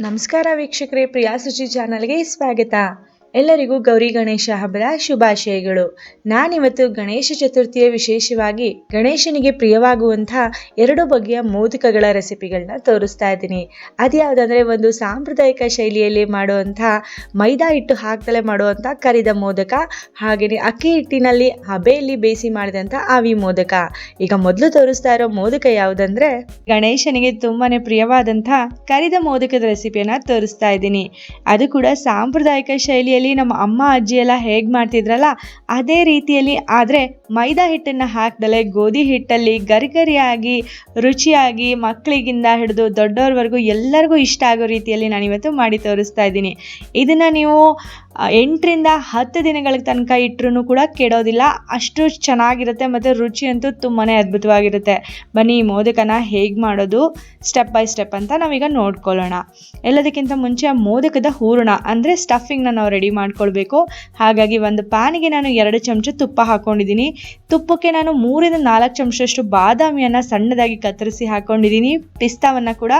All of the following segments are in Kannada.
ನಮಸ್ಕಾರ ವೀಕ್ಷಕರೇ ಪ್ರಿಯಾ ಸುಚಿ ಚಾನಲ್ಗೆ ಸ್ವಾಗತ. ಎಲ್ಲರಿಗೂ ಗೌರಿ ಗಣೇಶ ಹಬ್ಬದ ಶುಭಾಶಯಗಳು. ನಾನಿವತ್ತು ಗಣೇಶ ಚತುರ್ಥಿಯ ವಿಶೇಷವಾಗಿ ಗಣೇಶನಿಗೆ ಪ್ರಿಯವಾಗುವಂತಹ ಎರಡು ಬಗೆಯ ಮೋದಕಗಳ ರೆಸಿಪಿಗಳನ್ನ ತೋರಿಸ್ತಾ ಇದ್ದೀನಿ. ಅದ್ಯಾವುದಂದ್ರೆ ಒಂದು ಸಾಂಪ್ರದಾಯಿಕ ಶೈಲಿಯಲ್ಲಿ ಮಾಡುವಂಥ ಮೈದಾ ಹಿಟ್ಟು ಹಾಕ್ತಲೇ ಮಾಡುವಂಥ ಕರಿದ ಮೋದಕ ಹಾಗೆಯೇ ಅಕ್ಕಿ ಹಿಟ್ಟಿನಲ್ಲಿ ಹಬೆಯಲ್ಲಿ ಬೇಯಿಸಿ ಮಾಡಿದಂಥ ಆವಿ ಮೋದಕ. ಈಗ ಮೊದಲು ತೋರಿಸ್ತಾ ಇರೋ ಮೋದಕ ಯಾವುದಂದ್ರೆ ಗಣೇಶನಿಗೆ ತುಂಬಾನೇ ಪ್ರಿಯವಾದಂಥ ಕರಿದ ಮೋದಕದ ರೆಸಿಪಿಯನ್ನ ತೋರಿಸ್ತಾ ಇದ್ದೀನಿ. ಅದು ಕೂಡ ಸಾಂಪ್ರದಾಯಿಕ ಶೈಲಿಯಲ್ಲಿ ನಮ್ಮ ಅಮ್ಮ, ಅಜ್ಜಿ ಎಲ್ಲ ಹೇಗೆ ಮಾಡ್ತಿದ್ರಲ್ಲ, ಅದೇ ರೀತಿಯಲ್ಲಿ ಆದರೆ ಮೈದಾ ಹಿಟ್ಟನ್ನು ಹಾಕ್ದಲೆ ಗೋಧಿ ಹಿಟ್ಟಲ್ಲಿ ಗರಿಗರಿಯಾಗಿ, ರುಚಿಯಾಗಿ ಮಕ್ಕಳಿಗಿಂದ ಹಿಡಿದು ದೊಡ್ಡವ್ರವರೆಗೂ ಎಲ್ಲರಿಗೂ ಇಷ್ಟ ಆಗೋ ರೀತಿಯಲ್ಲಿ ನಾನಿವತ್ತು ಮಾಡಿ ತೋರಿಸ್ತಾ ಇದ್ದೀನಿ. ಇದನ್ನು ನೀವು ಎಂಟರಿಂದ ಹತ್ತು ದಿನಗಳ ತನಕ ಇಟ್ಟರೂ ಕೂಡ ಕೆಡೋದಿಲ್ಲ. ಅಷ್ಟು ಚೆನ್ನಾಗಿರುತ್ತೆ ಮತ್ತು ರುಚಿ ಅಂತೂ ತುಂಬಾ ಅದ್ಭುತವಾಗಿರುತ್ತೆ. ಬನ್ನಿ ಮೋದಕನ ಹೇಗೆ ಮಾಡೋದು? ಸ್ಟೆಪ್ ಬೈ ಸ್ಟೆಪ್ ಅಂತ ನಾವೀಗ ನೋಡ್ಕೊಳ್ಳೋಣ. ಎಲ್ಲದಕ್ಕಿಂತ ಮುಂಚೆ ಆ ಮೋದಕದ ಹೂರಣ, ಅಂದರೆ ಸ್ಟಫಿಂಗ್ನ ನಾವು ರೆಡಿ ಮಾಡ್ಕೊಳ್ಬೇಕು. ಹಾಗಾಗಿ ಒಂದು ಪ್ಯಾನಿಗೆ ನಾನು ಎರಡು ಚಮಚ ತುಪ್ಪ ಹಾಕ್ಕೊಂಡಿದ್ದೀನಿ ತುಪ್ಪಕ್ಕೆ ನಾನು ಮೂರಿಂದ ನಾಲ್ಕು ಚಮಚದಷ್ಟು ಬಾದಾಮಿಯನ್ನು ಸಣ್ಣದಾಗಿ ಕತ್ತರಿಸಿ ಹಾಕ್ಕೊಂಡಿದ್ದೀನಿ ಪಿಸ್ತಾವನ್ನು ಕೂಡ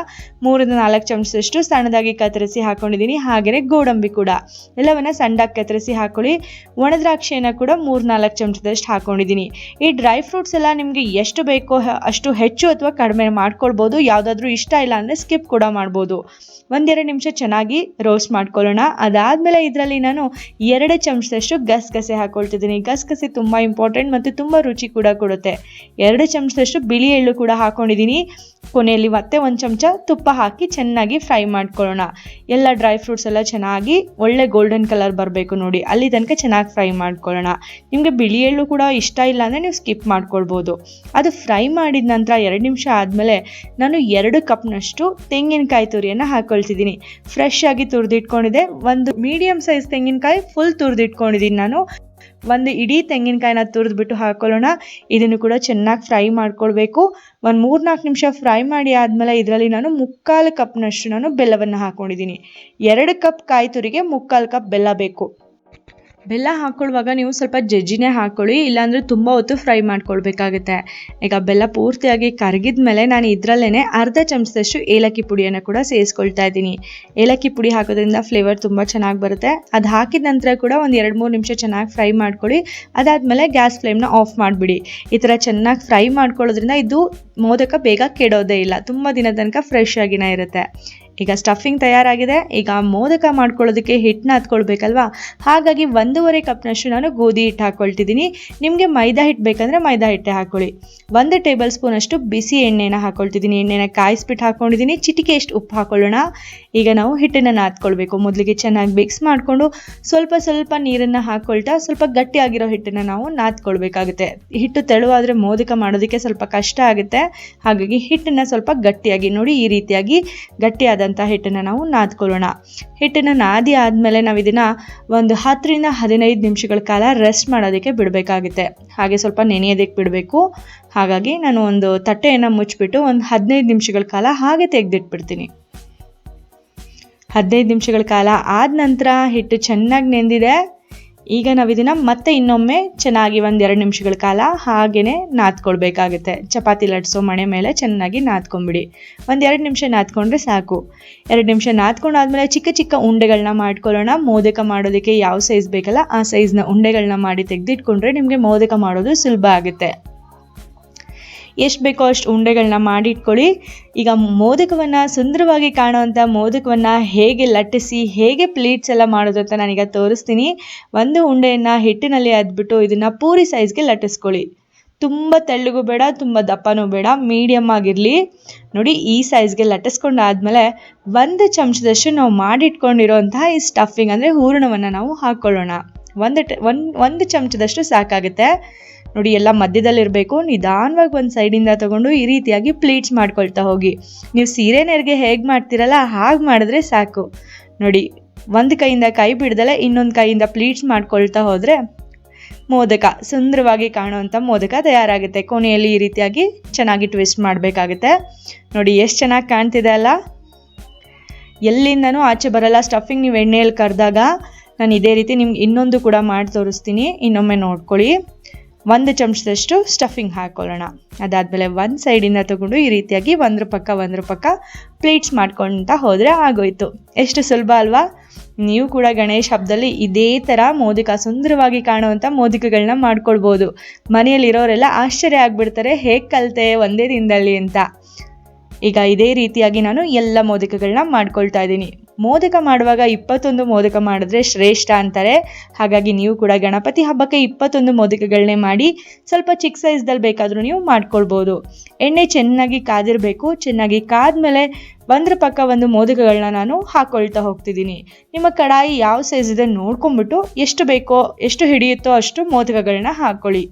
ಮೂರಿಂದ ನಾಲ್ಕು ಚಮಚದಷ್ಟು ಸಣ್ಣದಾಗಿ ಕತ್ತರಿಸಿ ಹಾಕ್ಕೊಂಡಿದ್ದೀನಿ ಹಾಗೆಯೇ ಗೋಡಂಬಿ ಕೂಡ. ಎಲ್ಲವನ್ನ ಸಣ್ಣದಾಗಿ ಕತ್ತರಿಸಿ ಹಾಕೊಳ್ಳಿ. ಒಣ ಕೂಡ ಮೂರು ನಾಲ್ಕು ಚಮಚದಷ್ಟು ಹಾಕೊಂಡಿದ್ದೀನಿ. ಈ ಡ್ರೈ ಫ್ರೂಟ್ಸ್ ಎಲ್ಲ ನಿಮಗೆ ಎಷ್ಟು ಬೇಕೋ ಅಷ್ಟು ಹೆಚ್ಚು ಅಥವಾ ಕಡಿಮೆ ಮಾಡ್ಕೊಳ್ಬೋದು. ಯಾವುದಾದ್ರೂ ಇಷ್ಟ ಇಲ್ಲ ಅಂದರೆ ಸ್ಕಿಪ್ ಕೂಡ ಮಾಡ್ಬೋದು. ಒಂದೆರಡು ನಿಮಿಷ ಚೆನ್ನಾಗಿ ರೋಸ್ಟ್ ಮಾಡ್ಕೊಳ್ಳೋಣ. ಅದಾದಮೇಲೆ ಇದರಲ್ಲಿ ನಾನು ಎರಡು ಚಮಚದಷ್ಟು ಗಸಗಸೆ ಹಾಕ್ಕೊಳ್ತಿದ್ದೀನಿ ಗಸಗಸೆ ತುಂಬ ಇಂಪಾರ್ಟೆಂಟ್ ಮತ್ತು ತುಂಬ ರುಚಿ ಕೂಡ ಕೊಡುತ್ತೆ. ಎರಡು ಚಮಚದಷ್ಟು ಬಿಳಿ ಎಳ್ಳು ಕೂಡ ಹಾಕ್ಕೊಂಡಿದ್ದೀನಿ ಕೊನೆಯಲ್ಲಿ ಮತ್ತೆ ಒಂದು ಚಮಚ ತುಪ್ಪ ಹಾಕಿ ಚೆನ್ನಾಗಿ ಫ್ರೈ ಮಾಡ್ಕೊಳ್ಳೋಣ. ಎಲ್ಲ ಡ್ರೈ ಫ್ರೂಟ್ಸ್ ಎಲ್ಲ ಚೆನ್ನಾಗಿ ಒಳ್ಳೆ ಗೋಲ್ಡನ್ ಕಲರ್ ಬರಬೇಕು ನೋಡಿ. ಅಲ್ಲಿ ತನಕ ಚೆನ್ನಾಗಿ ಫ್ರೈ ಮಾಡ್ಕೊಳ್ಳೋಣ. ನಿಮಗೆ ಬಿಳಿ ಎಳ್ಳು ಕೂಡ ಇಷ್ಟ ಇಲ್ಲ ಅಂದರೆ ನೀವು ಸ್ಕಿಪ್ ಮಾಡ್ಕೊಳ್ಬೋದು. ಅದು ಫ್ರೈ ಮಾಡಿದ ನಂತರ ಎರಡು ನಿಮಿಷ ಆದಮೇಲೆ ನಾನು ಎರಡು ಕಪ್ನಷ್ಟು ತೆಂಗಿನಕಾಯಿ ತುರಿಯನ್ನು ಹಾಕ್ಕೊಳ್ತಿದ್ದೀನಿ ಫ್ರೆಶ್ ಆಗಿ ತುರಿದಿಟ್ಕೊಂಡಿದೆ ಒಂದು ಮೀಡಿಯಮ್ ಸೈಜ್ ತೆಂಗಿನಕಾಯಿ ಫುಲ್ ತುರಿದಿಟ್ಕೊಂಡಿದ್ದೀನಿ ನಾನು. ಒಂದು ಇಡೀ ತೆಂಗಿನಕಾಯಿನ ತುರಿದ್ಬಿಟ್ಟು ಹಾಕೊಳ್ಳೋಣ. ಇದನ್ನು ಕೂಡ ಚೆನ್ನಾಗಿ ಫ್ರೈ ಮಾಡ್ಕೊಳ್ಬೇಕು. ಒಂದು ಮೂರ್ನಾಲ್ಕು ನಿಮಿಷ ಫ್ರೈ ಮಾಡಿ ಆದಮೇಲೆ ಇದರಲ್ಲಿ ನಾನು ಮುಕ್ಕಾಲು ಕಪ್ನಷ್ಟು ನಾನು ಬೆಲ್ಲವನ್ನು ಹಾಕ್ಕೊಂಡಿದ್ದೀನಿ ಎರಡು ಕಪ್ ಕಾಯಿ ತುರಿಗೆ ಮುಕ್ಕಾಲು ಕಪ್ ಬೆಲ್ಲ ಬೇಕು. ಬೆಲ್ಲ ಹಾಕ್ಕೊಳ್ಳುವಾಗ ನೀವು ಸ್ವಲ್ಪ ಜಜ್ಜಿನೇ ಹಾಕ್ಕೊಳ್ಳಿ ಇಲ್ಲಾಂದರೆ ತುಂಬ ಹೊತ್ತು ಫ್ರೈ ಮಾಡ್ಕೊಳ್ಬೇಕಾಗುತ್ತೆ. ಈಗ ಬೆಲ್ಲ ಪೂರ್ತಿಯಾಗಿ ಕರಗಿದ ಮೇಲೆ ನಾನು ಇದರಲ್ಲೇ ಅರ್ಧ ಚಮಚದಷ್ಟು ಏಲಕ್ಕಿ ಪುಡಿಯನ್ನು ಕೂಡ ಸೇರಿಸ್ಕೊಳ್ತಾ ಇದ್ದೀನಿ. ಏಲಕ್ಕಿ ಪುಡಿ ಹಾಕೋದ್ರಿಂದ ಫ್ಲೇವರ್ ತುಂಬ ಚೆನ್ನಾಗಿ ಬರುತ್ತೆ. ಅದು ಹಾಕಿದ ನಂತರ ಕೂಡ ಒಂದು ಎರಡು ಮೂರು ನಿಮಿಷ ಚೆನ್ನಾಗಿ ಫ್ರೈ ಮಾಡ್ಕೊಳ್ಳಿ. ಅದಾದಮೇಲೆ ಗ್ಯಾಸ್ ಫ್ಲೇಮ್ನ ಆಫ್ ಮಾಡಿಬಿಡಿ. ಈ ಥರ ಚೆನ್ನಾಗಿ ಫ್ರೈ ಮಾಡ್ಕೊಳ್ಳೋದ್ರಿಂದ ಇದು ಮೋದಕ ಬೇಗ ಕೆಡೋದೇ ಇಲ್ಲ. ತುಂಬ ದಿನ ತನಕ ಫ್ರೆಶ್ ಆಗಿನ ಇರುತ್ತೆ. ಈಗ ಸ್ಟಫಿಂಗ್ ತಯಾರಾಗಿದೆ. ಈಗ ಮೋದಕ ಮಾಡ್ಕೊಳ್ಳೋದಕ್ಕೆ ಹಿಟ್ಟನ್ನ ಹತ್ಕೊಳ್ಬೇಕಲ್ವಾ? ಹಾಗಾಗಿ ಒಂದೂವರೆ ಕಪ್ನಷ್ಟು ನಾನು ಗೋಧಿ ಹಿಟ್ಟು ಹಾಕ್ಕೊಳ್ತಿದ್ದೀನಿ ನಿಮಗೆ ಮೈದಾ ಹಿಟ್ಟು ಬೇಕಂದರೆ ಮೈದಾ ಹಿಟ್ಟೆ ಹಾಕ್ಕೊಳ್ಳಿ ಒಂದು ಟೇಬಲ್ ಸ್ಪೂನಷ್ಟು ಬಿಸಿ ಎಣ್ಣೆನ ಹಾಕ್ಕೊಳ್ತಿದ್ದೀನಿ ಎಣ್ಣೆನ ಕಾಯಿಸ್ಬಿಟ್ಟು ಹಾಕ್ಕೊಂಡಿದ್ದೀನಿ ಚಿಟಿಕೆ ಎಷ್ಟು ಉಪ್ಪು ಹಾಕ್ಕೊಳ್ಳೋಣ ಈಗ ನಾವು ಹಿಟ್ಟನ್ನು ನಾದ್ಕೊಳ್ಬೇಕು. ಮೊದಲಿಗೆ ಚೆನ್ನಾಗಿ ಮಿಕ್ಸ್ ಮಾಡಿಕೊಂಡು ಸ್ವಲ್ಪ ಸ್ವಲ್ಪ ನೀರನ್ನು ಹಾಕ್ಕೊಳ್ತಾ ಸ್ವಲ್ಪ ಗಟ್ಟಿಯಾಗಿರೋ ಹಿಟ್ಟನ್ನು ನಾವು ನಾದ್ಕೊಳ್ಬೇಕಾಗುತ್ತೆ. ಹಿಟ್ಟು ತೆಳುವಾದರೆ ಮೋದಕ ಮಾಡೋದಕ್ಕೆ ಸ್ವಲ್ಪ ಕಷ್ಟ ಆಗುತ್ತೆ. ಹಾಗಾಗಿ ಹಿಟ್ಟನ್ನು ಸ್ವಲ್ಪ ಗಟ್ಟಿಯಾಗಿ ನೋಡಿ ಈ ರೀತಿಯಾಗಿ ಗಟ್ಟಿಯಾದಂಥ ಹಿಟ್ಟನ್ನು ನಾವು ನಾದ್ಕೊಳ್ಳೋಣ. ಹಿಟ್ಟನ್ನು ನಾದಿ ಆದಮೇಲೆ ನಾವು ಇದನ್ನು ಒಂದು ಹತ್ತರಿಂದ ಹದಿನೈದು ನಿಮಿಷಗಳ ಕಾಲ ರೆಸ್ಟ್ ಮಾಡೋದಕ್ಕೆ ಬಿಡಬೇಕಾಗುತ್ತೆ. ಹಾಗೆ ಸ್ವಲ್ಪ ನೆನೆಯೋದಕ್ಕೆ ಬಿಡಬೇಕು. ಹಾಗಾಗಿ ನಾನು ಒಂದು ತಟ್ಟೆಯನ್ನು ಮುಚ್ಚಿಬಿಟ್ಟು ಒಂದು ಹದಿನೈದು ನಿಮಿಷಗಳ ಕಾಲ ಹಾಗೆ ತೆಗೆದಿಟ್ಬಿಡ್ತೀನಿ. ಹದಿನೈದು ನಿಮಿಷಗಳ ಕಾಲ ಆದ ನಂತರ ಹಿಟ್ಟು ಚೆನ್ನಾಗಿ ನೆಂದಿದೆ. ಈಗ ನಾವು ಇದನ್ನು ಮತ್ತೆ ಇನ್ನೊಮ್ಮೆ ಚೆನ್ನಾಗಿ ಒಂದು ಎರಡು ನಿಮಿಷಗಳ ಕಾಲ ಹಾಗೇ ನಾದ್ಕೊಳ್ಬೇಕಾಗುತ್ತೆ. ಚಪಾತಿ ಲಟ್ಸೋ ಮಣೆ ಮೇಲೆ ಚೆನ್ನಾಗಿ ನಾದ್ಕೊಂಬಿಡಿ. ಒಂದು ಎರಡು ನಿಮಿಷ ನಾದ್ಕೊಂಡ್ರೆ ಸಾಕು. ಎರಡು ನಿಮಿಷ ನಾದ್ಕೊಂಡಾದ್ಮೇಲೆ ಚಿಕ್ಕ ಚಿಕ್ಕ ಉಂಡೆಗಳನ್ನ ಮಾಡ್ಕೊಳ್ಳೋಣ. ಮೋದಕ ಮಾಡೋದಕ್ಕೆ ಯಾವ ಸೈಜ್ ಬೇಕಲ್ಲ ಆ ಸೈಜ್ನ ಉಂಡೆಗಳನ್ನ ಮಾಡಿ ತೆಗೆದಿಟ್ಕೊಂಡ್ರೆ ನಿಮಗೆ ಮೋದಕ ಮಾಡೋದು ಸುಲಭ ಆಗುತ್ತೆ. ಎಷ್ಟು ಬೇಕೋ ಅಷ್ಟು ಉಂಡೆಗಳನ್ನ ಮಾಡಿಟ್ಕೊಳ್ಳಿ. ಈಗ ಮೋದಕವನ್ನು ಸುಂದರವಾಗಿ ಕಾಣುವಂಥ ಮೋದಕವನ್ನು ಹೇಗೆ ಲಟ್ಟಿಸಿ, ಹೇಗೆ ಪ್ಲೇಟ್ಸ್ ಎಲ್ಲ ಮಾಡೋದು ಅಂತ ನಾನೀಗ ತೋರಿಸ್ತೀನಿ. ಒಂದು ಉಂಡೆಯನ್ನು ಹಿಟ್ಟಿನಲ್ಲಿ ಅದ್ಬಿಟ್ಟು ಇದನ್ನು ಪೂರಿ ಸೈಜ್ಗೆ ಲಟ್ಟಿಸ್ಕೊಳ್ಳಿ. ತುಂಬ ತೆಳ್ಳಗೂ ಬೇಡ, ತುಂಬ ದಪ್ಪನೂ ಬೇಡ ಮೀಡಿಯಮ್ ಆಗಿರಲಿ. ನೋಡಿ, ಈ ಸೈಜ್ಗೆ ಲಟ್ಟಿಸ್ಕೊಂಡಾದ್ಮೇಲೆ ಒಂದು ಚಮಚದಷ್ಟು ನಾವು ಮಾಡಿಟ್ಕೊಂಡಿರೋಂತಹ ಈ ಸ್ಟಫಿಂಗ್ ಅಂದರೆ ಹೂರಣವನ್ನು ನಾವು ಹಾಕ್ಕೊಳ್ಳೋಣ. ಒಂದು ಒಂದು ಒಂದು ಚಮಚದಷ್ಟು ಸಾಕಾಗುತ್ತೆ. ನೋಡಿ, ಎಲ್ಲ ಮಧ್ಯದಲ್ಲಿರಬೇಕು. ನಿಧಾನವಾಗಿ ಒಂದು ಸೈಡಿಂದ ತಗೊಂಡು ಈ ರೀತಿಯಾಗಿ ಪ್ಲೀಟ್ಸ್ ಮಾಡ್ಕೊಳ್ತಾ ಹೋಗಿ. ನೀವು ಸೀರೆ ನೆರಿಗೆ ಹೇಗೆ ಮಾಡ್ತೀರಲ್ಲ, ಹಾಗೆ ಮಾಡಿದ್ರೆ ಸಾಕು. ನೋಡಿ, ಒಂದು ಕೈಯಿಂದ ಕೈ ಬಿಡ್ದಲೆ ಇನ್ನೊಂದು ಕೈಯಿಂದ ಪ್ಲೀಟ್ಸ್ ಮಾಡ್ಕೊಳ್ತಾ ಹೋದರೆ ಮೋದಕ, ಸುಂದರವಾಗಿ ಕಾಣುವಂಥ ಮೋದಕ ತಯಾರಾಗುತ್ತೆ. ಕೊನೆಯಲ್ಲಿ ಈ ರೀತಿಯಾಗಿ ಚೆನ್ನಾಗಿ ಟ್ವಿಸ್ಟ್ ಮಾಡಬೇಕಾಗುತ್ತೆ. ನೋಡಿ, ಎಷ್ಟು ಚೆನ್ನಾಗಿ ಕಾಣ್ತಿದೆ ಅಲ್ಲ? ಎಲ್ಲಿಂದನೂ ಆಚೆ ಬರಲ್ಲ. ಸ್ಟಫಿಂಗ್ ನೀವು ಎಣ್ಣೆಯಲ್ಲಿ ಕರೆದಾಗ ನಾನು ಇದೇ ರೀತಿ ನಿಮ್ಗೆ ಇನ್ನೊಂದು ಕೂಡ ಮಾಡಿ ತೋರಿಸ್ತೀನಿ. ಇನ್ನೊಮ್ಮೆ ನೋಡ್ಕೊಳ್ಳಿ. ಒಂದು ಚಮಚದಷ್ಟು ಸ್ಟಫಿಂಗ್ ಹಾಕ್ಕೊಳ್ಳೋಣ ಅದಾದಮೇಲೆ ಒಂದು ಸೈಡಿಂದ ತಗೊಂಡು ಈ ರೀತಿಯಾಗಿ ಒಂದ್ರ ಪಕ್ಕ ಒಂದ್ರ ಪಕ್ಕ ಪ್ಲೇಟ್ಸ್ ಮಾಡ್ಕೊಳ್ತಾ ಹೋದರೆ ಆಗೋಯ್ತು. ಎಷ್ಟು ಸುಲಭ ಅಲ್ವಾ? ನೀವು ಕೂಡ ಗಣೇಶ ಹಬ್ಬದಲ್ಲಿ ಇದೇ ಥರ ಮೋದಕ ಸುಂದರವಾಗಿ ಕಾಣುವಂಥ ಮೋದಕಗಳನ್ನ ಮಾಡ್ಕೊಳ್ಬೋದು. ಮನೆಯಲ್ಲಿರೋರೆಲ್ಲ ಆಶ್ಚರ್ಯ ಆಗಿಬಿಡ್ತಾರೆ, ಹೇಗೆ ಕಲಿತೆ ಒಂದೇ ದಿನದಲ್ಲಿ ಅಂತ. ಈಗ ಇದೇ ರೀತಿಯಾಗಿ ನಾನು ಎಲ್ಲ ಮೋದಕಗಳನ್ನ ಮಾಡ್ಕೊಳ್ತಾ ಇದ್ದೀನಿ. ಮೋದಕ ಮಾಡುವಾಗ ಇಪ್ಪತ್ತೊಂದು ಮೋದಕ ಮಾಡಿದ್ರೆ ಶ್ರೇಷ್ಠ ಅಂತಾರೆ. ಹಾಗಾಗಿ ನೀವು ಕೂಡ ಗಣಪತಿ ಹಬ್ಬಕ್ಕೆ ಇಪ್ಪತ್ತೊಂದು ಮೋದಕಗಳನ್ನೇ ಮಾಡಿ, ಸ್ವಲ್ಪ ಚಿಕ್ಕ ಸೈಜ್ದಲ್ಲಿ ಬೇಕಾದರೂ ನೀವು ಮಾಡ್ಕೊಳ್ಬೋದು. ಎಣ್ಣೆ ಚೆನ್ನಾಗಿ ಕಾದಿರಬೇಕು. ಚೆನ್ನಾಗಿ ಕಾದ್ಮೇಲೆ ಒಂದ್ರ ಪಕ್ಕ ಒಂದು ಮೋದಕಗಳನ್ನ ನಾನು ಹಾಕ್ಕೊಳ್ತಾ ಹೋಗ್ತಿದ್ದೀನಿ. ನಿಮ್ಮ ಕಡಾಯಿ ಯಾವ ಸೈಜ್ ಇದೆ ನೋಡ್ಕೊಂಬಿಟ್ಟು ಎಷ್ಟು ಬೇಕೋ, ಎಷ್ಟು ಹಿಡಿಯುತ್ತೋ ಅಷ್ಟು ಮೋದಕಗಳನ್ನ ಹಾಕ್ಕೊಳ್ಳಿ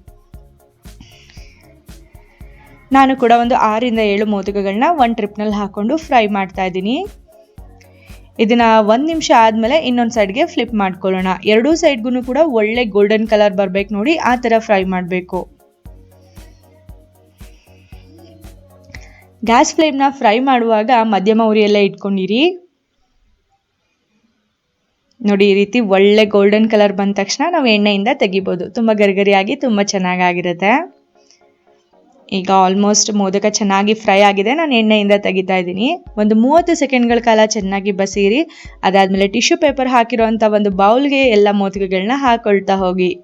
ನಾನು ಕೂಡ ಒಂದು ಆರಿಂದ ಏಳು ಮೋದಕಗಳನ್ನ ಒಂದು ಟ್ರಿಪ್ನಲ್ಲಿ ಹಾಕ್ಕೊಂಡು ಫ್ರೈ ಮಾಡ್ತಾ ಇದ್ದೀನಿ. ಇದನ್ನ ಒಂದು ನಿಮಿಷ ಆದಮೇಲೆ ಇನ್ನೊಂದು ಸೈಡ್ಗೆ ಫ್ಲಿಪ್ ಮಾಡ್ಕೊಳ್ಳೋಣ. ಎರಡೂ ಸೈಡ್ಗೂ ಕೂಡ ಒಳ್ಳೆ ಗೋಲ್ಡನ್ ಕಲರ್ ಬರಬೇಕು ನೋಡಿ, ಆ ಥರ ಫ್ರೈ ಮಾಡಬೇಕು. ಗ್ಯಾಸ್ ಫ್ಲೇಮ್ನ ಫ್ರೈ ಮಾಡುವಾಗ ಮಧ್ಯಮ ಉರಿಯಲ್ಲೇ ಇಟ್ಕೊಂಡಿರಿ. ನೋಡಿ, ಈ ರೀತಿ ಒಳ್ಳೆ ಗೋಲ್ಡನ್ ಕಲರ್ ಬಂದ ತಕ್ಷಣ ನಾವು ಎಣ್ಣೆಯಿಂದ ತೆಗಿಬೋದು. ತುಂಬ ಗರಿಗರಿಯಾಗಿ ತುಂಬ ಚೆನ್ನಾಗಾಗಿರುತ್ತೆ. ಈಗ ಆಲ್ಮೋಸ್ಟ್ ಮೋದಕ ಚೆನ್ನಾಗಿ ಫ್ರೈ ಆಗಿದೆ. ನಾನು ಎಣ್ಣೆಯಿಂದ ತೆಗಿತಾ ಇದ್ದೀನಿ. ಒಂದು ಮೂವತ್ತು ಸೆಕೆಂಡ್ಗಳ ಕಾಲ ಚೆನ್ನಾಗಿ ಬಸೀರಿ. ಅದಾದಮೇಲೆ ಟಿಶ್ಯೂ ಪೇಪರ್ ಹಾಕಿರೋಂಥ ಒಂದು ಬೌಲ್ಗೆ ಎಲ್ಲ ಮೋದಕಗಳನ್ನ ಹಾಕೊಳ್ತಾ ಹೋಗಿ.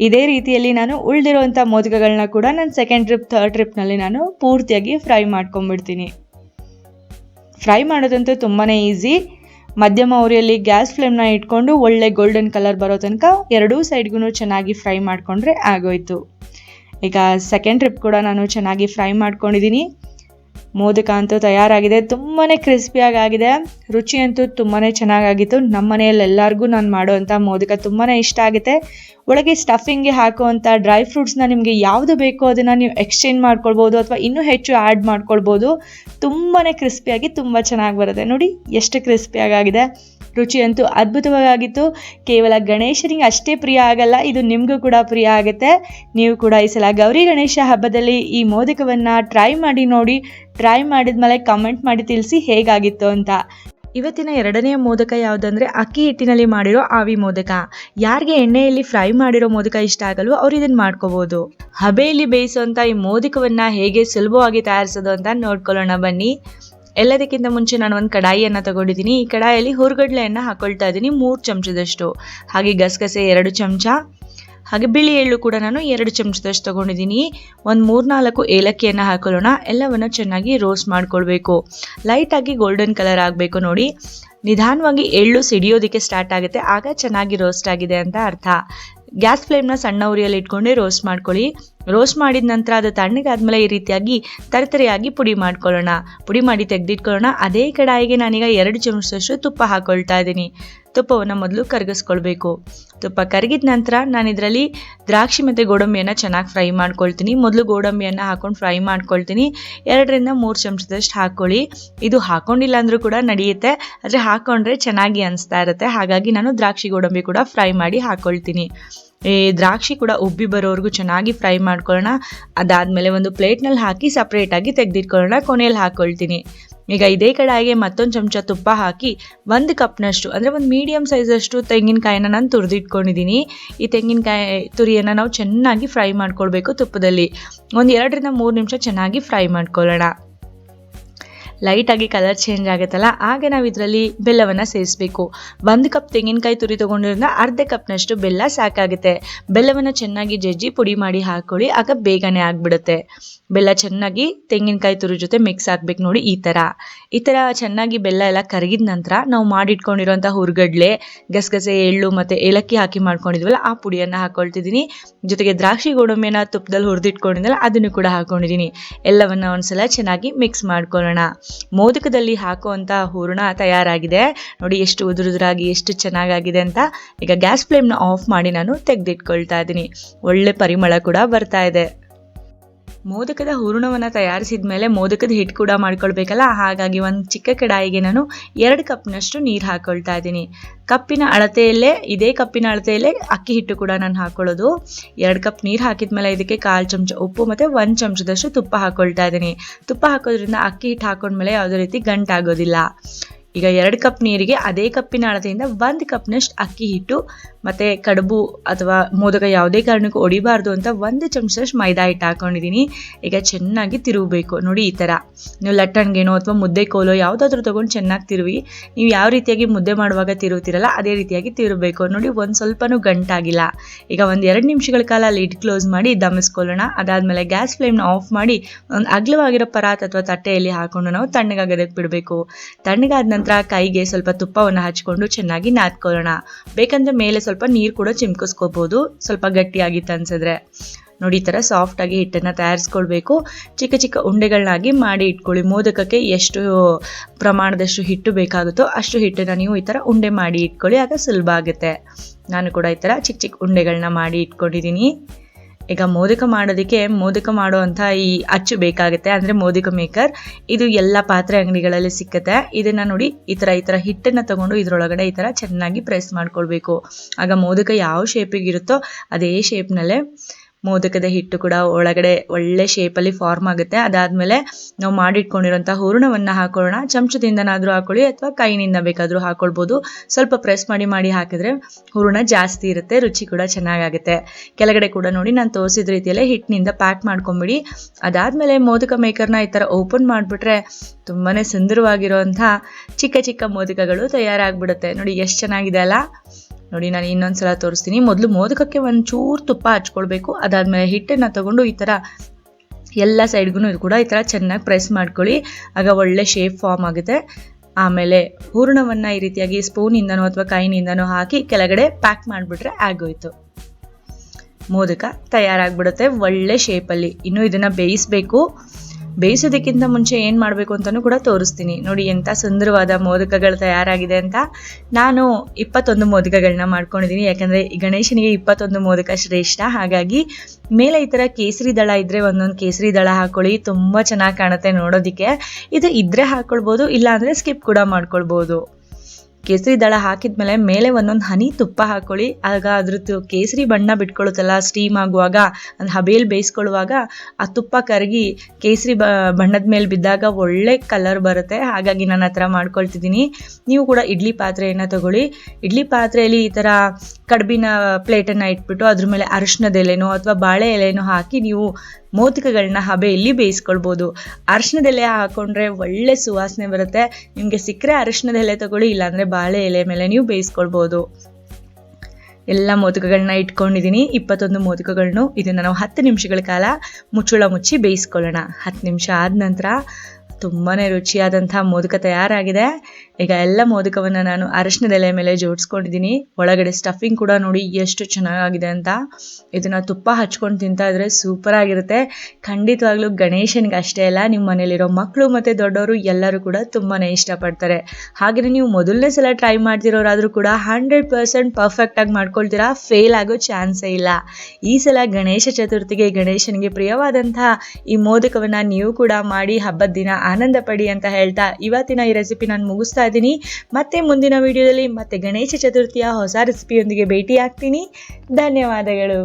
ಇದೇ ರೀತಿಯಲ್ಲಿ ನಾನು ಉಳಿದಿರುವಂಥ ಮೋದಕಗಳನ್ನ ಕೂಡ ನಾನು ಸೆಕೆಂಡ್ ಟ್ರಿಪ್ ಥರ್ಡ್ ಟ್ರಿಪ್ನಲ್ಲಿ ನಾನು ಪೂರ್ತಿಯಾಗಿ ಫ್ರೈ ಮಾಡ್ಕೊಂಡ್ಬಿಡ್ತೀನಿ. ಫ್ರೈ ಮಾಡೋದಂತೂ ತುಂಬಾ ಈಸಿ ಮಧ್ಯಮ ಉರಿಯಲ್ಲಿ ಗ್ಯಾಸ್ ಫ್ಲೇಮ್ನ ಇಟ್ಕೊಂಡು ಒಳ್ಳೆ ಗೋಲ್ಡನ್ ಕಲರ್ ಬರೋ ತನಕ ಎರಡೂ ಸೈಡ್ಗೂ ಚೆನ್ನಾಗಿ ಫ್ರೈ ಮಾಡಿಕೊಂಡ್ರೆ ಆಗೋಯ್ತು. ಈಗ ಸೆಕೆಂಡ್ ಟ್ರಿಪ್ ಕೂಡ ನಾನು ಚೆನ್ನಾಗಿ ಫ್ರೈ ಮಾಡ್ಕೊಂಡಿದ್ದೀನಿ ಮೋದಕ ಅಂತೂ ತಯಾರಾಗಿದೆ ತುಂಬಾ ಕ್ರಿಸ್ಪಿಯಾಗಿ ಆಗಿದೆ ರುಚಿ ಅಂತೂ ತುಂಬಾ ಚೆನ್ನಾಗಾಗಿತ್ತು. ನಮ್ಮ ಮನೆಯಲ್ಲಿ ಎಲ್ಲರಿಗೂ ನಾನು ಮಾಡೋವಂಥ ಮೋದಕ ತುಂಬಾ ಇಷ್ಟ ಆಗುತ್ತೆ. ಒಳಗೆ ಸ್ಟಫಿಂಗ್ಗೆ ಹಾಕುವಂಥ ಡ್ರೈ ಫ್ರೂಟ್ಸ್ನ ನಿಮಗೆ ಯಾವುದು ಬೇಕೋ ಅದನ್ನು ನೀವು ಎಕ್ಸ್ಚೇಂಜ್ ಮಾಡ್ಕೊಳ್ಬೋದು ಅಥವಾ ಇನ್ನೂ ಹೆಚ್ಚು ಆ್ಯಡ್ ಮಾಡ್ಕೊಳ್ಬೋದು. ತುಂಬಾ ಕ್ರಿಸ್ಪಿಯಾಗಿ ತುಂಬ ಚೆನ್ನಾಗಿ ಬರುತ್ತೆ. ನೋಡಿ, ಎಷ್ಟು ಕ್ರಿಸ್ಪಿಯಾಗಿ ಆಗಿದೆ ರುಚಿ ಅಂತೂ ಅದ್ಭುತವಾಗಿತ್ತು. ಕೇವಲ ಗಣೇಶನಿಗೆ ಅಷ್ಟೇ ಪ್ರಿಯ ಆಗಲ್ಲ, ಇದು ನಿಮಗೂ ಕೂಡ ಪ್ರಿಯ ಆಗುತ್ತೆ. ನೀವು ಕೂಡ ಈ ಸಲ ಗೌರಿ ಗಣೇಶ ಹಬ್ಬದಲ್ಲಿ ಈ ಮೋದಕವನ್ನು ಟ್ರೈ ಮಾಡಿ ನೋಡಿ ಟ್ರೈ ಮಾಡಿದ್ಮೇಲೆ ಕಮೆಂಟ್ ಮಾಡಿ ತಿಳಿಸಿ ಹೇಗಾಗಿತ್ತು ಅಂತ. ಇವತ್ತಿನ ಎರಡನೆಯ ಮೋದಕ ಯಾವುದಂದ್ರೆ ಅಕ್ಕಿ ಹಿಟ್ಟಿನಲ್ಲಿ ಮಾಡಿರೋ ಆವಿ ಮೋದಕ. ಯಾರಿಗೆ ಎಣ್ಣೆಯಲ್ಲಿ ಫ್ರೈ ಮಾಡಿರೋ ಮೋದಕ ಇಷ್ಟ ಆಗಲ್ವೋ ಅವ್ರು ಇದನ್ನ ಮಾಡ್ಕೋಬೋದು. ಹಬೆಯಲ್ಲಿ ಬೇಯಿಸುವಂತ ಈ ಮೋದಕವನ್ನ ಹೇಗೆ ಸುಲಭವಾಗಿ ತಯಾರಿಸೋದು ಅಂತ ನೋಡ್ಕೊಳ್ಳೋಣ ಬನ್ನಿ. ಎಲ್ಲದಕ್ಕಿಂತ ಮುಂಚೆ ನಾನು ಒಂದು ಕಡಾಯಿಯನ್ನು ತಗೊಂಡಿದ್ದೀನಿ. ಈ ಕಡಾಯಲ್ಲಿ ಹುರ್ಗಡ್ಲೆಯನ್ನು ಹಾಕೊಳ್ತಾ ಇದ್ದೀನಿ. ಮೂರು ಚಮಚದಷ್ಟು. ಹಾಗೆ ಗಸಗಸೆ ಎರಡು ಚಮಚ. ಹಾಗೆ ಬಿಳಿ ಎಳ್ಳು ಕೂಡ ನಾನು ಎರಡು ಚಮಚದಷ್ಟು ತೊಗೊಂಡಿದ್ದೀನಿ. ಒಂದು ಮೂರ್ನಾಲ್ಕು ಏಲಕ್ಕಿಯನ್ನು ಹಾಕೊಳ್ಳೋಣ. ಎಲ್ಲವನ್ನು ಚೆನ್ನಾಗಿ ರೋಸ್ಟ್ ಮಾಡ್ಕೊಳ್ಬೇಕು. ಲೈಟಾಗಿ ಗೋಲ್ಡನ್ ಕಲರ್ ಆಗಬೇಕು ನೋಡಿ. ನಿಧಾನವಾಗಿ ಎಳ್ಳು ಸಿಡಿಯೋದಕ್ಕೆ ಸ್ಟಾರ್ಟ್ ಆಗುತ್ತೆ. ಆಗ ಚೆನ್ನಾಗಿ ರೋಸ್ಟ್ ಆಗಿದೆ ಅಂತ ಅರ್ಥ. ಗ್ಯಾಸ್ ಫ್ಲೇಮ್ನ ಸಣ್ಣ ಉರಿಯಲ್ಲಿ ಇಟ್ಕೊಂಡೆ ರೋಸ್ಟ್ ಮಾಡ್ಕೊಳ್ಳಿ. ರೋಸ್ಟ್ ಮಾಡಿದ ನಂತರ ಅದು ತಣ್ಣಗಾದ್ಮೇಲೆ ಈ ರೀತಿಯಾಗಿ ತರತರಿಯಾಗಿ ಪುಡಿ ಮಾಡ್ಕೊಳ್ಳೋಣ. ಪುಡಿ ಮಾಡಿ ತೆಗೆದಿಟ್ಕೊಳ್ಳೋಣ. ಅದೇ ಕಡಾಯಿಗೆ ನಾನೀಗ ಎರಡು ಚಮಚದಷ್ಟು ತುಪ್ಪ ಹಾಕೊಳ್ತಾ ಇದ್ದೀನಿ. ತುಪ್ಪವನ್ನು ಮೊದಲು ಕರಗಿಸ್ಕೊಳ್ಬೇಕು. ತುಪ್ಪ ಕರಗಿದ ನಂತರ ನಾನು ಇದರಲ್ಲಿ ದ್ರಾಕ್ಷಿ ಮತ್ತು ಗೋಡಂಬಿಯನ್ನು ಚೆನ್ನಾಗಿ ಫ್ರೈ ಮಾಡ್ಕೊಳ್ತೀನಿ. ಮೊದಲು ಗೋಡಂಬಿಯನ್ನು ಹಾಕೊಂಡು ಫ್ರೈ ಮಾಡ್ಕೊಳ್ತೀನಿ. ಎರಡರಿಂದ ಮೂರು ಚಮಚದಷ್ಟು ಹಾಕ್ಕೊಳ್ಳಿ. ಇದು ಹಾಕೊಂಡಿಲ್ಲ ಅಂದರೂ ಕೂಡ ನಡೆಯುತ್ತೆ. ಆದರೆ ಹಾಕ್ಕೊಂಡ್ರೆ ಚೆನ್ನಾಗಿ ಅನಿಸ್ತಾ ಇರುತ್ತೆ. ಹಾಗಾಗಿ ನಾನು ದ್ರಾಕ್ಷಿ ಗೋಡಂಬಿ ಕೂಡ ಫ್ರೈ ಮಾಡಿ ಹಾಕ್ಕೊಳ್ತೀನಿ ಈ ದ್ರಾಕ್ಷಿ ಕೂಡ ಉಬ್ಬಿ ಬರೋವರೆಗೂ ಚೆನ್ನಾಗಿ ಫ್ರೈ ಮಾಡ್ಕೊಳ್ಳೋಣ. ಅದಾದಮೇಲೆ ಒಂದು ಪ್ಲೇಟ್ನಲ್ಲಿ ಹಾಕಿ ಸಪ್ರೇಟಾಗಿ ತೆಗೆದಿಟ್ಕೊಳ್ಳೋಣ, ಕೊನೆಯಲ್ಲಿ ಹಾಕ್ಕೊಳ್ತೀನಿ ಈಗ ಇದೇ ಕಡಾಯಿಗೆ ಮತ್ತೊಂದು ಚಮಚ ತುಪ್ಪ ಹಾಕಿ ಒಂದು ಕಪ್ನಷ್ಟು, ಅಂದರೆ ಒಂದು ಮೀಡಿಯಮ್ ಸೈಜಷ್ಟು ತೆಂಗಿನಕಾಯಿನ ನಾನು ತುರಿದಿಟ್ಕೊಂಡಿದ್ದೀನಿ. ಈ ತೆಂಗಿನಕಾಯಿ ತುರಿಯನ್ನು ನಾವು ಚೆನ್ನಾಗಿ ಫ್ರೈ ಮಾಡ್ಕೊಳ್ಬೇಕು ತುಪ್ಪದಲ್ಲಿ. ಒಂದು ಎರಡರಿಂದ ಮೂರು ನಿಮಿಷ ಚೆನ್ನಾಗಿ ಫ್ರೈ ಮಾಡ್ಕೊಳ್ಳೋಣ. ಲೈಟಾಗಿ ಕಲರ್ ಚೇಂಜ್ ಆಗುತ್ತಲ್ಲ, ಹಾಗೆ ನಾವು ಇದರಲ್ಲಿ ಬೆಲ್ಲವನ್ನು ಸೇರಿಸಬೇಕು. ಒಂದು ಕಪ್ ತೆಂಗಿನಕಾಯಿ ತುರಿ ತೊಗೊಂಡಿರೋದ್ರಿಂದ ಅರ್ಧ ಕಪ್ನಷ್ಟು ಬೆಲ್ಲ ಸಾಕಾಗುತ್ತೆ. ಬೆಲ್ಲವನ್ನು ಚೆನ್ನಾಗಿ ಜಜ್ಜಿ ಪುಡಿ ಮಾಡಿ ಹಾಕೊಳ್ಳಿ, ಆಗ ಬೇಗನೆ ಆಗಿಬಿಡುತ್ತೆ. ಬೆಲ್ಲ ಚೆನ್ನಾಗಿ ತೆಂಗಿನಕಾಯಿ ತುರಿ ಜೊತೆ ಮಿಕ್ಸ್ ಹಾಕ್ಬೇಕು ನೋಡಿ ಈ ಥರ ಈ ಥರ ಚೆನ್ನಾಗಿ ಬೆಲ್ಲ ಎಲ್ಲ ಕರಗಿದ ನಂತರ ನಾವು ಮಾಡಿಟ್ಕೊಂಡಿರುವಂಥ ಹುರ್ಗಡ್ಲೆ, ಗಸಗಸೆ, ಎಳ್ಳು ಮತ್ತು ಏಲಕ್ಕಿ ಹಾಕಿ ಮಾಡ್ಕೊಂಡಿದ್ವಲ್ಲ, ಆ ಪುಡಿಯನ್ನು ಹಾಕೊಳ್ತಿದ್ದೀನಿ. ಜೊತೆಗೆ ದ್ರಾಕ್ಷಿ ಗೋಡಂಬಿಯನ್ನು ತುಪ್ಪದಲ್ಲಿ ಹುರಿದಿಟ್ಕೊಂಡಿದ್ದಲ್ಲ ಅದನ್ನು ಕೂಡ ಹಾಕ್ಕೊಂಡಿದ್ದೀನಿ ಎಲ್ಲವನ್ನು ಒಂದ್ಸಲ ಚೆನ್ನಾಗಿ ಮಿಕ್ಸ್ ಮಾಡ್ಕೊಳ್ಳೋಣ. ಮೋದಕದಲ್ಲಿ ಹಾಕುವಂಥ ಹೂರಣ ತಯಾರಾಗಿದೆ. ನೋಡಿ ಎಷ್ಟು ಉದುರುದುರಾಗಿ, ಎಷ್ಟು ಚೆನ್ನಾಗಾಗಿದೆ ಅಂತ ಈಗ ಗ್ಯಾಸ್ ಫ್ಲೇಮ್ನ ಆಫ್ ಮಾಡಿ ನಾನು ತೆಗೆದಿಟ್ಕೊಳ್ತಾ ಇದ್ದೀನಿ. ಒಳ್ಳೆ ಪರಿಮಳ ಕೂಡ ಬರ್ತಾ ಇದೆ. ಮೋದಕದ ಹೂರಣವನ್ನು ತಯಾರಿಸಿದ ಮೇಲೆ ಮೋದಕದ ಹಿಟ್ಟು ಕೂಡ ಮಾಡ್ಕೊಳ್ಬೇಕಲ್ಲ? ಹಾಗಾಗಿ ಒಂದು ಚಿಕ್ಕ ಕಡಾಯಿಗೆ ನಾನು ಎರಡು ಕಪ್ನಷ್ಟು ನೀರು ಹಾಕ್ಕೊಳ್ತಾ ಇದ್ದೀನಿ. ಕಪ್ಪಿನ ಅಳತೆಯಲ್ಲೇ, ಇದೇ ಕಪ್ಪಿನ ಅಳತೆಯಲ್ಲೇ ಅಕ್ಕಿ ಹಿಟ್ಟು ಕೂಡ ನಾನು ಹಾಕೊಳ್ಳೋದು. ಎರಡು ಕಪ್ ನೀರು ಹಾಕಿದ ಮೇಲೆ ಇದಕ್ಕೆ ಕಾಲು ಚಮಚ ಉಪ್ಪು ಮತ್ತು ಒಂದು ಚಮಚದಷ್ಟು ತುಪ್ಪ ಹಾಕ್ಕೊಳ್ತಾ ಇದ್ದೀನಿ. ತುಪ್ಪ ಹಾಕೋದ್ರಿಂದ ಅಕ್ಕಿ ಹಿಟ್ಟು ಹಾಕೊಂಡ್ಮೇಲೆ ಯಾವುದೇ ರೀತಿ ಗಂಟಾಗೋದಿಲ್ಲ. ಈಗ ಎರಡು ಕಪ್ ನೀರಿಗೆ ಅದೇ ಕಪ್ಪಿನ ಅಳತೆಯಿಂದ ಒಂದು ಕಪ್ನಷ್ಟು ಅಕ್ಕಿ ಹಿಟ್ಟು ಮತ್ತು ಕಡುಬು ಅಥವಾ ಮೋದಕ ಯಾವುದೇ ಕಾರಣಕ್ಕೂ ಒಡಿಬಾರ್ದು ಅಂತ ಒಂದು ಚಮಚದಷ್ಟು ಮೈದಾ ಹಿಟ್ಟು ಹಾಕೊಂಡಿದ್ದೀನಿ. ಈಗ ಚೆನ್ನಾಗಿ ತಿರುಗಬೇಕು. ನೋಡಿ ಈ ಥರ. ನೀವು ಲಟ್ಟಣಿಗೆನೋ ಅಥವಾ ಮುದ್ದೆ ಕೋಲೋ ಯಾವುದಾದ್ರೂ ತೊಗೊಂಡು ಚೆನ್ನಾಗಿ ತಿರುವಿ. ನೀವು ಯಾವ ರೀತಿಯಾಗಿ ಮುದ್ದೆ ಮಾಡುವಾಗ ತಿರುವುತ್ತಿರಲ್ಲ ಅದೇ ರೀತಿಯಾಗಿ ತಿರುಗಬೇಕು. ನೋಡಿ ಒಂದು ಸ್ವಲ್ಪನೂ ಗಂಟಾಗಿಲ್ಲ. ಈಗ ಒಂದು ಎರಡು ನಿಮಿಷಗಳ ಕಾಲ ಲಿಡ್ ಕ್ಲೋಸ್ ಮಾಡಿ ದಮಿಸ್ಕೊಳ್ಳೋಣ. ಅದಾದಮೇಲೆ ಗ್ಯಾಸ್ ಫ್ಲೇಮ್ನ ಆಫ್ ಮಾಡಿ ಒಂದು ಅಗ್ಲವಾಗಿರೋ ಪರಾತ್ ಅಥವಾ ತಟ್ಟೆಯಲ್ಲಿ ಹಾಕೊಂಡು ನಾವು ತಣ್ಣಗಾಗೋದಕ್ಕೆ ಬಿಡಬೇಕು. ತಣ್ಣಗಾದ ನಂತರ ಕೈಗೆ ಸ್ವಲ್ಪ ತುಪ್ಪವನ್ನು ಹಚ್ಕೊಂಡು ಚೆನ್ನಾಗಿ ನಾದ್ಕೊಳ್ಳೋಣ. ಬೇಕಂದ್ರೆ ಮೇಲೆ ಸ್ವಲ್ಪ ನೀರು ಕೂಡ ಚಿಮ್ಕಿಸ್ಕೋಬೋದು. ಸ್ವಲ್ಪ ಗಟ್ಟಿಯಾಗಿತ್ತು ಅನ್ಸಿದ್ರೆ. ನೋಡಿ ಈ ಥರ ಸಾಫ್ಟಾಗಿ ಹಿಟ್ಟನ್ನು ತಯಾರಿಸ್ಕೊಳ್ಬೇಕು. ಚಿಕ್ಕ ಚಿಕ್ಕ ಉಂಡೆಗಳನ್ನಾಗಿ ಮಾಡಿ ಇಟ್ಕೊಳ್ಳಿ. ಮೋದಕಕ್ಕೆ ಎಷ್ಟು ಪ್ರಮಾಣದಷ್ಟು ಹಿಟ್ಟು ಬೇಕಾಗುತ್ತೋ ಅಷ್ಟು ಹಿಟ್ಟನ್ನು ನೀವು ಈ ಥರ ಉಂಡೆ ಮಾಡಿ ಇಟ್ಕೊಳ್ಳಿ. ಆಗ ಸುಲಭ ಆಗುತ್ತೆ. ನಾನು ಕೂಡ ಈ ಥರ ಚಿಕ್ಕ ಚಿಕ್ಕ ಉಂಡೆಗಳನ್ನ ಮಾಡಿ ಇಟ್ಕೊಂಡಿದ್ದೀನಿ. ಈಗ ಮೋದಕ ಮಾಡೋದಕ್ಕೆ ಮೋದಕ ಮಾಡುವಂಥ ಈ ಅಚ್ಚು ಬೇಕಾಗುತ್ತೆ. ಅಂದರೆ ಮೋದಕ ಮೇಕರ್, ಇದು ಎಲ್ಲ ಪಾತ್ರೆ ಅಂಗಡಿಗಳಲ್ಲಿ ಸಿಕ್ಕತ್ತೆ. ಇದನ್ನು ನೋಡಿ ಈ ಥರ ಈ ಥರ ಹಿಟ್ಟನ್ನು ತಗೊಂಡು ಇದರೊಳಗಡೆ ಈ ಥರ ಚೆನ್ನಾಗಿ ಪ್ರೆಸ್ ಮಾಡ್ಕೊಳ್ಬೇಕು. ಆಗ ಮೋದಕ ಯಾವ ಶೇಪಿಗಿರುತ್ತೋ ಅದೇ ಶೇಪ್ನಲ್ಲೇ ಮೋದಕದ ಹಿಟ್ಟು ಕೂಡ ಒಳಗಡೆ ಒಳ್ಳೆ ಶೇಪಲ್ಲಿ ಫಾರ್ಮ್ ಆಗುತ್ತೆ. ಅದಾದಮೇಲೆ ನಾವು ಮಾಡಿಟ್ಕೊಂಡಿರೋಂಥ ಹೂರಣವನ್ನು ಹಾಕೊಳ್ಳೋಣ. ಚಮಚದಿಂದನಾದರೂ ಹಾಕೊಳ್ಳಿ ಅಥವಾ ಕೈನಿಂದ ಬೇಕಾದರೂ ಹಾಕೊಳ್ಬೋದು. ಸ್ವಲ್ಪ ಪ್ರೆಸ್ ಮಾಡಿ ಮಾಡಿ ಹಾಕಿದ್ರೆ ಹೂರಣ ಜಾಸ್ತಿ ಇರುತ್ತೆ, ರುಚಿ ಕೂಡ ಚೆನ್ನಾಗಾಗುತ್ತೆ. ಕೆಳಗಡೆ ಕೂಡ ನೋಡಿ ನಾನು ತೋರಿಸಿದ ರೀತಿಯಲ್ಲೇ ಹಿಟ್ಟಿನಿಂದ ಪ್ಯಾಕ್ ಮಾಡ್ಕೊಂಬಿಡಿ. ಅದಾದಮೇಲೆ ಮೋದಕ ಮೇಕರ್ನ ಈ ಥರ ಓಪನ್ ಮಾಡಿಬಿಟ್ರೆ ತುಂಬಾ ಸುಂದರವಾಗಿರುವಂಥ ಚಿಕ್ಕ ಚಿಕ್ಕ ಮೋದಕಗಳು ತಯಾರಾಗ್ಬಿಡುತ್ತೆ. ನೋಡಿ ಎಷ್ಟು ಚೆನ್ನಾಗಿದೆ ಅಲ್ಲ? ನೋಡಿ, ನಾನು ಇನ್ನೊಂದ್ಸಲ ತೋರಿಸ್ತೀನಿ. ಮೊದಲು ಮೋದಕಕ್ಕೆ ಒಂದು ಚೂರು ತುಪ್ಪ ಹಚ್ಕೊಳ್ಬೇಕು. ಅದಾದಮೇಲೆ ಹಿಟ್ಟನ್ನು ತಗೊಂಡು ಈ ಥರ ಎಲ್ಲ ಸೈಡ್ಗೂ ಇದು ಕೂಡ ಈ ಥರ ಚೆನ್ನಾಗಿ ಪ್ರೆಸ್ ಮಾಡ್ಕೊಳ್ಳಿ. ಆಗ ಒಳ್ಳೆ ಶೇಪ್ ಫಾರ್ಮ್ ಆಗುತ್ತೆ. ಆಮೇಲೆ ಹೂರಣವನ್ನು ಈ ರೀತಿಯಾಗಿ ಸ್ಪೂನಿಂದನೋ ಅಥವಾ ಕೈನಿಂದನೋ ಹಾಕಿ ಕೆಳಗಡೆ ಪ್ಯಾಕ್ ಮಾಡಿಬಿಟ್ರೆ ಆಗೋಯ್ತು. ಮೋದಕ ತಯಾರಾಗ್ಬಿಡುತ್ತೆ ಒಳ್ಳೆ ಶೇಪಲ್ಲಿ ಇನ್ನು ಇದನ್ನು ಬೇಯಿಸಬೇಕು. ಬೇಯಿಸೋದಕ್ಕಿಂತ ಮುಂಚೆ ಏನು ಮಾಡಬೇಕು ಅಂತಲೂ ಕೂಡ ತೋರಿಸ್ತೀನಿ. ನೋಡಿ ಎಂಥ ಸುಂದರವಾದ ಮೋದಕಗಳು ತಯಾರಾಗಿದೆ ಅಂತ. ನಾನು ಇಪ್ಪತ್ತೊಂದು ಮೋದಕಗಳನ್ನ ಮಾಡ್ಕೊಂಡಿದ್ದೀನಿ ಯಾಕಂದರೆ ಗಣೇಶನಿಗೆ ಇಪ್ಪತ್ತೊಂದು ಮೋದಕ ಶ್ರೇಷ್ಠ. ಹಾಗಾಗಿ ಮೇಲೆ ಈ ಥರ ಕೇಸರಿ ದಳ ಇದ್ದರೆ ಒಂದೊಂದು ಕೇಸರಿ ದಳ ಹಾಕೊಳ್ಳಿ. ತುಂಬ ಚೆನ್ನಾಗಿ ಕಾಣುತ್ತೆ ನೋಡೋದಕ್ಕೆ. ಇದು ಇದ್ದರೆ ಹಾಕ್ಕೊಳ್ಬೋದು ಇಲ್ಲಾಂದರೆ ಸ್ಕಿಪ್ ಕೂಡ ಮಾಡ್ಕೊಳ್ಬೋದು. ಕೇಸರಿ ದಳ ಹಾಕಿದ್ಮೇಲೆ ಮೇಲೆ ಒಂದೊಂದು ಹನಿ ತುಪ್ಪ ಹಾಕೊಳ್ಳಿ. ಆಗ ಅದ್ರದ್ದು ಕೇಸರಿ ಬಣ್ಣ ಬಿಟ್ಕೊಳ್ಳುತ್ತಲ್ಲ ಸ್ಟೀಮ್ ಆಗುವಾಗ, ಅದು ಹಬೆಯಲ್ಲಿ ಬೇಯಿಸ್ಕೊಳ್ಳುವಾಗ ಆ ತುಪ್ಪ ಕರಗಿ ಕೇಸರಿ ಬಣ್ಣದ ಮೇಲೆ ಬಿದ್ದಾಗ ಒಳ್ಳೆ ಕಲರ್ ಬರುತ್ತೆ. ಹಾಗಾಗಿ ನಾನು ಆ ಥರ ಮಾಡ್ಕೊಳ್ತಿದ್ದೀನಿ. ನೀವು ಕೂಡ ಇಡ್ಲಿ ಪಾತ್ರೆಯನ್ನು ತಗೊಳ್ಳಿ. ಇಡ್ಲಿ ಪಾತ್ರೆಯಲ್ಲಿ ಈ ಥರ ಕಡುಬಿನ ಪ್ಲೇಟನ್ನು ಇಟ್ಬಿಟ್ಟು ಅದ್ರ ಮೇಲೆ ಅರಿಶಿಣದ ಎಲೆನೋ ಅಥವಾ ಬಾಳೆ ಎಲೆನೋ ಹಾಕಿ ನೀವು ಮೋದಕಗಳನ್ನ ಹಬೆಯಲ್ಲಿ ಬೇಯಿಸ್ಕೊಳ್ಬೋದು. ಅರಿಶಿಣದ ಎಲೆ ಹಾಕೊಂಡ್ರೆ ಒಳ್ಳೆ ಸುವಾಸನೆ ಬರುತ್ತೆ. ನಿಮಗೆ ಸಿಕ್ಕರೆ ಅರಿಶಿಣದ ಎಲೆ ತಗೊಳ್ಳಿ, ಇಲ್ಲಾಂದರೆ ಬಾಳೆ ಎಲೆ ಮೇಲೆ ನೀವು ಬೇಯಿಸ್ಕೊಳ್ಬೋದು. ಎಲ್ಲ ಮೋದಕಗಳನ್ನ ಇಟ್ಕೊಂಡಿದ್ದೀನಿ ಇಪ್ಪತ್ತೊಂದು ಮೋದಕಗಳನ್ನು ಇದನ್ನು ನಾವು ಹತ್ತು ನಿಮಿಷಗಳ ಕಾಲ ಮುಚ್ಚುಳ ಮುಚ್ಚಿ ಬೇಯಿಸ್ಕೊಳ್ಳೋಣ. ಹತ್ತು ನಿಮಿಷ ಆದ ನಂತರ ತುಂಬಾ ರುಚಿಯಾದಂಥ ಮೋದಕ ತಯಾರಾಗಿದೆ. ಈಗ ಎಲ್ಲ ಮೋದಕವನ್ನು ನಾನು ಅರಶಿನದ ಎಲೆ ಮೇಲೆ ಜೋಡಿಸ್ಕೊಂಡಿದ್ದೀನಿ. ಒಳಗಡೆ ಸ್ಟಫಿಂಗ್ ಕೂಡ ನೋಡಿ ಎಷ್ಟು ಚೆನ್ನಾಗಿದೆ ಅಂತ. ಇದನ್ನು ತುಪ್ಪ ಹಚ್ಕೊಂಡು ತಿಂತಾ ಇದ್ರೆ ಸೂಪರ್ ಆಗಿರುತ್ತೆ ಖಂಡಿತವಾಗ್ಲೂ ಗಣೇಶನಿಗೆ ಅಷ್ಟೇ ಅಲ್ಲ ನಿಮ್ಮ ಮನೇಲಿರೋ ಮಕ್ಕಳು ಮತ್ತು ದೊಡ್ಡವರು ಎಲ್ಲರೂ ಕೂಡ ತುಂಬಾ ಇಷ್ಟಪಡ್ತಾರೆ. ಹಾಗೆಯೇ ನೀವು ಮೊದಲನೇ ಸಲ ಟ್ರೈ ಮಾಡ್ತಿರೋರಾದರೂ ಕೂಡ ಹಂಡ್ರೆಡ್ ಪರ್ಸೆಂಟ್ ಪರ್ಫೆಕ್ಟಾಗಿ ಮಾಡ್ಕೊಳ್ತೀರಾ ಫೇಲ್ ಆಗೋ ಚಾನ್ಸೇ ಇಲ್ಲ. ಈ ಸಲ ಗಣೇಶ ಚತುರ್ಥಿಗೆ ಗಣೇಶನಿಗೆ ಪ್ರಿಯವಾದಂತಹ ಈ ಮೋದಕವನ್ನು ನೀವು ಕೂಡ ಮಾಡಿ ಹಬ್ಬದ ದಿನ ಆನಂದ ಪಡಿ ಅಂತ ಹೇಳ್ತಾ ಇವತ್ತಿನ ಈ ರೆಸಿಪಿ ನಾನು ಮುಗಿಸ್ತಾ ಇದ್ದೀನಿ. ಮತ್ತೆ ಮುಂದಿನ ವಿಡಿಯೋದಲ್ಲಿ ಮತ್ತೆ ಗಣೇಶ ಚತುರ್ಥಿಯ ಹೊಸ ರೆಸಿಪಿಯೊಂದಿಗೆ ಭೇಟಿ ಆಗ್ತೀನಿ ಧನ್ಯವಾದಗಳು.